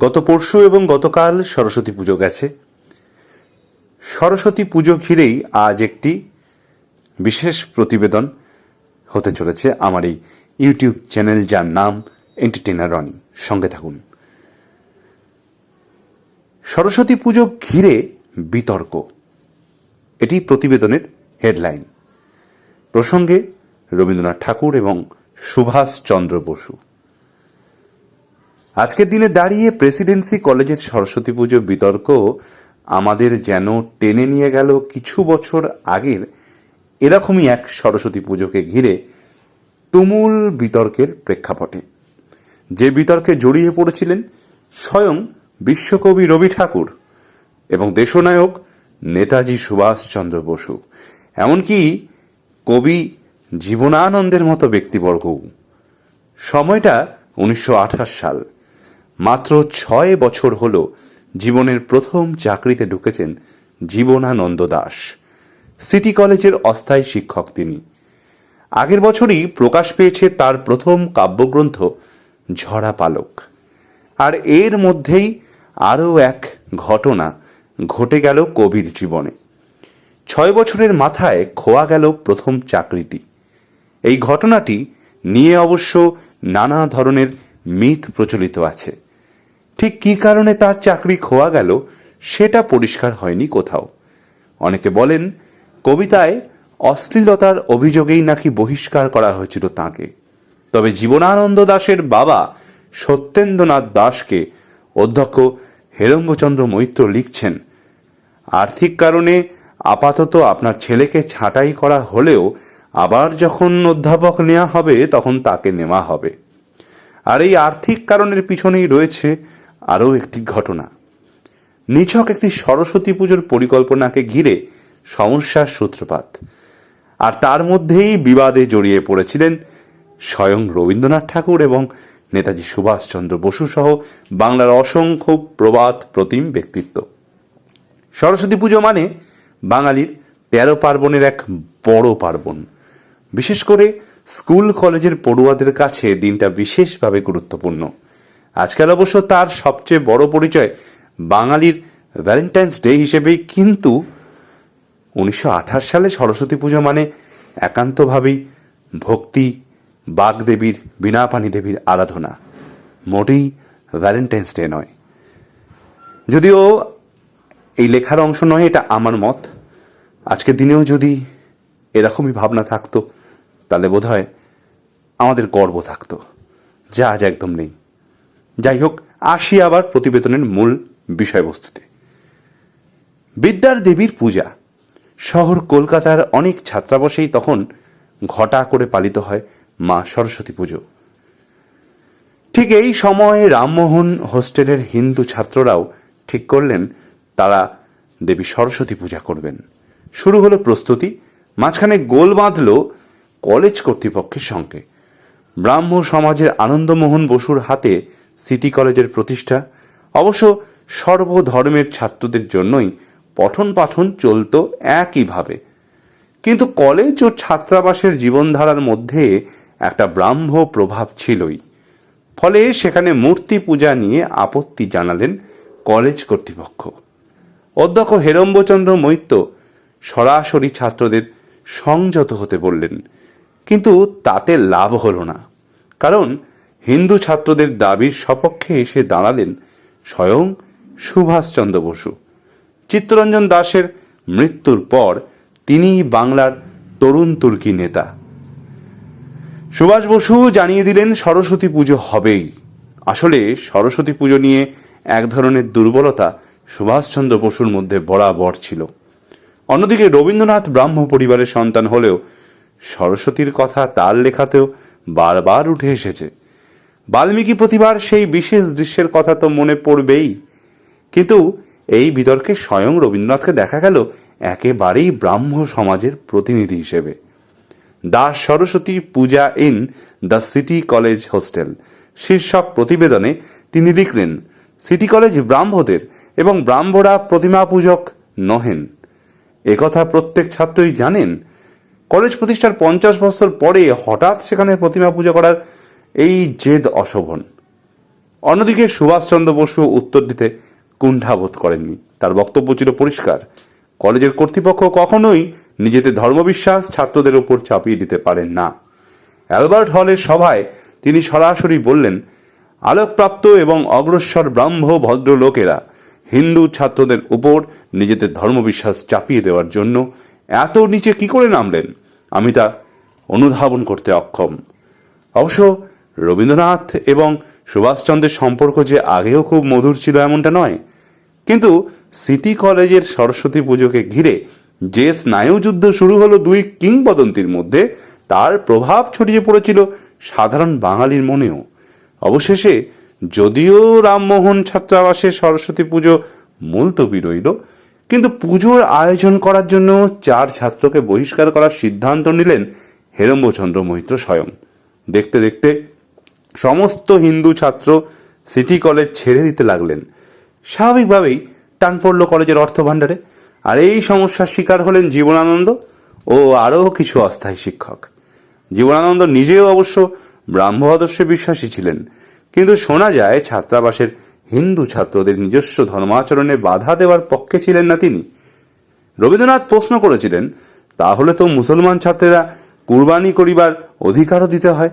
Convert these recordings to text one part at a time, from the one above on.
গত পরশু এবং গতকাল সরস্বতী পুজো গেছে। সরস্বতী পুজো ঘিরেই আজ একটি বিশেষ প্রতিবেদন হতে চলেছে আমার এই ইউটিউব চ্যানেল, যার নাম এন্টারটেনার রনি সঙ্গে থাকুন। সরস্বতী পুজো ঘিরে বিতর্ক। এটি প্রতিবেদনের হেডলাইন। প্রসঙ্গে রবীন্দ্রনাথ ঠাকুর এবং সুভাষ চন্দ্র বসু। আজকের দিনে দাঁড়িয়ে প্রেসিডেন্সি কলেজের সরস্বতী পুজো বিতর্ক আমাদের যেন টেনে নিয়ে গেল কিছু বছর আগের এরকমই এক সরস্বতী পুজোকে ঘিরে তুমুল বিতর্কের প্রেক্ষাপটে। যে বিতর্কে জড়িয়ে পড়েছিলেন স্বয়ং বিশ্বকবি রবি ঠাকুর এবং দেশনায়ক নেতাজি সুভাষচন্দ্র বসু, এমনকি কবি জীবনানন্দের মতো ব্যক্তিবর্গও। সময়টা উনিশশো আঠাশ সাল। মাত্র ছয় বছর হল জীবনের প্রথম চাকরিতে ঢুকেছেন জীবনানন্দ দাস। সিটি কলেজের অস্থায়ী শিক্ষক তিনি। আগের বছরই প্রকাশ পেয়েছে তার প্রথম কাব্যগ্রন্থ, ঝরা পালক। আর এর মধ্যেই আরও এক ঘটনা ঘটে গেল কবির জীবনে। ছয় বছরের মাথায় খোয়া গেল প্রথম চাকরিটি। এই ঘটনাটি নিয়ে অবশ্য নানা ধরনের মিথ প্রচলিত আছে। ঠিক কী কারণে তার চাকরি খোয়া গেল সেটা পরিষ্কার হয়নি কোথাও। অনেকে বলেন, কবিতায় অশ্লীলতার অভিযোগেই নাকি বহিষ্কার করা হয়েছিল তাকে। তবে জীবনানন্দ দাশের বাবা সত্যেন্দ্রনাথ দাসকে অধ্যক্ষ হেরঙ্গচন্দ্র মৈত্র লিখছেন, আর্থিক কারণে আপাতত আপনার ছেলেকে ছাঁটাই করা হলেও আবার যখন অধ্যাপক নেওয়া হবে তখন তাকে নেওয়া হবে। আর এই আর্থিক কারণের পিছনেই রয়েছে আরও একটি ঘটনা। নিছক একটি সরস্বতী পুজোর পরিকল্পনাকে ঘিরে সমস্যার সূত্রপাত। আর তার মধ্যেই বিবাদে জড়িয়ে পড়েছিলেন স্বয়ং রবীন্দ্রনাথ ঠাকুর এবং নেতাজি সুভাষচন্দ্র বসু সহ বাংলার অসংখ্য প্রবাদ প্রতিম ব্যক্তিত্ব। সরস্বতী পুজো মানে বাঙালির তেরো পার্বণের এক বড় পার্বণ। বিশেষ করে স্কুল, কলেজের পড়ুয়াদের কাছে দিনটা বিশেষভাবে গুরুত্বপূর্ণ। আজকাল অবশ্য তার সবচেয়ে বড় পরিচয় বাঙালির ভ্যালেন্টাইন্স ডে হিসেবেই, কিন্তু উনিশশো আঠাশ সালে সরস্বতী পুজো মানে একান্তভাবেই ভক্তি, বাগদেবীর বীণাপানি দেবীর আরাধনা। মোটেই ভ্যালেন্টাইন্স ডে নয়। যদিও এই লেখার অংশ নয়, এটা আমার মত। আজকের দিনেও যদি এরকমই ভাবনা থাকতো, তাহলে বোধ হয় আমাদের গর্ব থাকতো। যা আজ একদম নেই। যাই হোক, আসি আবার প্রতিবেদনের মূল বিষয়বস্তুতে। বিদ্যার দেবীর পূজা। শহর কলকাতার অনেক ছাত্রাবাসেই তখন ঘটা করে পালিত হয় মা সরস্বতী পুজো। ঠিক এই সময়ে রামমোহন হোস্টেলের হিন্দু ছাত্ররাও ঠিক করলেন, তারা দেবী সরস্বতী পূজা করবেন। শুরু হলো প্রস্তুতি, মাঝখানে গোল বাঁধল কলেজ কর্তৃপক্ষের সঙ্গে। ব্রাহ্ম সমাজের আনন্দমোহন বসুর হাতে সিটি কলেজের প্রতিষ্ঠা। অবশ্য সর্বধর্মের ছাত্রদের জন্যই পঠন পাঠন চলত একইভাবে। কিন্তু কলেজ ও ছাত্রাবাসের জীবনধারার মধ্যে একটা ব্রাহ্ম প্রভাব ছিলই। ফলে সেখানে মূর্তি পূজা নিয়ে আপত্তি জানালেন কলেজ কর্তৃপক্ষ। অধ্যক্ষ হেরম্বচন্দ্র মৈত্য সরাসরি ছাত্রদের সংযত হতে বললেন, কিন্তু তাতে লাভ হলো না। কারণ হিন্দু ছাত্রদের দাবির সপক্ষে এসে দাঁড়ালেন স্বয়ং সুভাষচন্দ্র বসু। চিত্তরঞ্জন দাসের মৃত্যুর পর তিনিই বাংলার তরুণ তুর্কি নেতা। সুভাষ বসু জানিয়ে দিলেন সরস্বতী পুজো হবেই। আসলে সরস্বতী পুজো নিয়ে এক ধরনের দুর্বলতা সুভাষচন্দ্র বসুর মধ্যে বরাবর ছিল। অন্যদিকে রবীন্দ্রনাথ ব্রাহ্ম পরিবারের সন্তান হলেও সরস্বতীর কথা তার লেখাতেও বারবার উঠে এসেছে। বাল্মীকি প্রতিভার সেই বিশেষ দৃশ্যের কথা তো মনে পড়বেই। কিন্তু এই বিতর্কে স্বয়ং রবীন্দ্রনাথকে দেখা গেল একেবারেই ব্রাহ্ম সমাজের প্রতিনিধি হিসেবে। Das Saraswati Puja in the city college hostel. শীর্ষক প্রতিবেদনে তিনি লিখলেন, সিটি কলেজ ব্রাহ্মদের এবং ব্রাহ্মরা প্রতিমা পূজক নহেন। একথা প্রত্যেক ছাত্রই জানেন। কলেজ প্রতিষ্ঠার পঞ্চাশ বছর পরে হঠাৎ সেখানে প্রতিমা পূজা করার এই জেদ অশোভন। অন্যদিকে সুভাষচন্দ্র বসু উত্তর দিতে কুণ্ঠাবোধ করেননি। তার বক্তব্য ছিল পরিষ্কার। কলেজের কর্তৃপক্ষ কখনোই নিজেদের ধর্মবিশ্বাস ছাত্রদের উপর চাপিয়ে দিতে পারেন না। অ্যালবার্ট হলের সভায় তিনি সরাসরি বললেন, আলোকপ্রাপ্ত এবং অগ্রসর ব্রাহ্ম ভদ্রলোকেরা হিন্দু ছাত্রদের উপর নিজেদের ধর্মবিশ্বাস চাপিয়ে দেওয়ার জন্য এত নিচে কি করে নামলেন? আমি তা অনুধাবন করতে অক্ষম। অবশ্য রবীন্দ্রনাথ এবং সুভাষচন্দ্রের সম্পর্ক যে আগেও খুব মধুর ছিল এমনটা নয়। কিন্তু সিটি কলেজের সরস্বতী পুজোকে ঘিরে যে স্নায়ুযুদ্ধ শুরু হলো দুই কিংবদন্তির মধ্যে, তার প্রভাব ছড়িয়ে পড়েছিল সাধারণ বাঙালির মনেও। অবশেষে যদিও রামমোহন ছাত্রাবাসে সরস্বতী পুজো মুলতবি রইল, কিন্তু পুজোর আয়োজন করার জন্য চার ছাত্রকে বহিষ্কার করার সিদ্ধান্ত নিলেন হেরম্বচন্দ্র মৈত্র স্বয়ং। দেখতে দেখতে সমস্ত হিন্দু ছাত্র সিটি কলেজ ছেড়ে দিতে লাগলেন। স্বাভাবিকভাবেই টান পড়ল কলেজের অর্থ ভাণ্ডারে। আর এই সমস্যার শিকার হলেন জীবনানন্দ ও আরও কিছু অস্থায়ী শিক্ষক। জীবনানন্দ নিজেও অবশ্য ব্রাহ্ম আদর্শে বিশ্বাসী ছিলেন। কিন্তু শোনা যায়, ছাত্রাবাসের হিন্দু ছাত্রদের নিজস্ব ধর্মাচরণে বাধা দেওয়ার পক্ষে ছিলেন না তিনি। রবীন্দ্রনাথ প্রশ্ন করেছিলেন, তাহলে তো মুসলমান ছাত্রেরা কুরবানি করিবার অধিকারও দিতে হয়?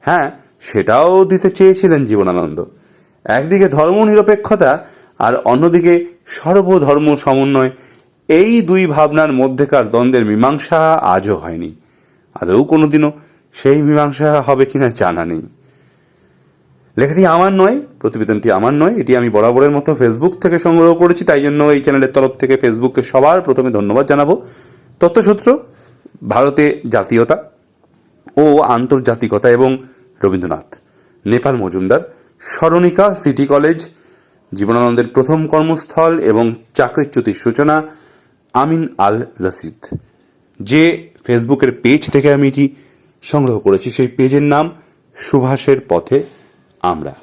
হ্যাঁ সেটাও দিতে চেয়েছিলেন জীবনানন্দ। একদিকে ধর্মনিরপেক্ষতা আর অন্যদিকে সর্বধর্ম সমন্বয়, এই দুই ভাবনার মধ্যেকার দ্বন্দ্বের মীমাংসা আজও হয়নি। আদৌ কোনোদিনও সেই মীমাংসা হবে কিনা জানা নেই। লেখাটি আমার নয়, প্রতিবেদনটি আমার নয়, এটি আমি বরাবরের মতো ফেসবুক থেকে সংগ্রহ করেছি, তাই জন্য এই চ্যানেলের তরফ থেকে ফেসবুককে সবার প্রথমে ধন্যবাদ জানাব। তথ্যসূত্র, ভারতে জাতীয়তা ও আন্তর্জাতিকতা এবং রবীন্দ্রনাথ। নেপাল মজুমদার স্মরণিকা সিটি কলেজ, জীবনানন্দের প্রথম কর্মস্থল এবং চাকরিচ্যুতির সূচনা, আমিন আল রশিদ। যে ফেসবুকের পেজ থেকে আমি এটি সংগ্রহ করেছি, সেই পেজের নাম সুভাষের পথে আমরা।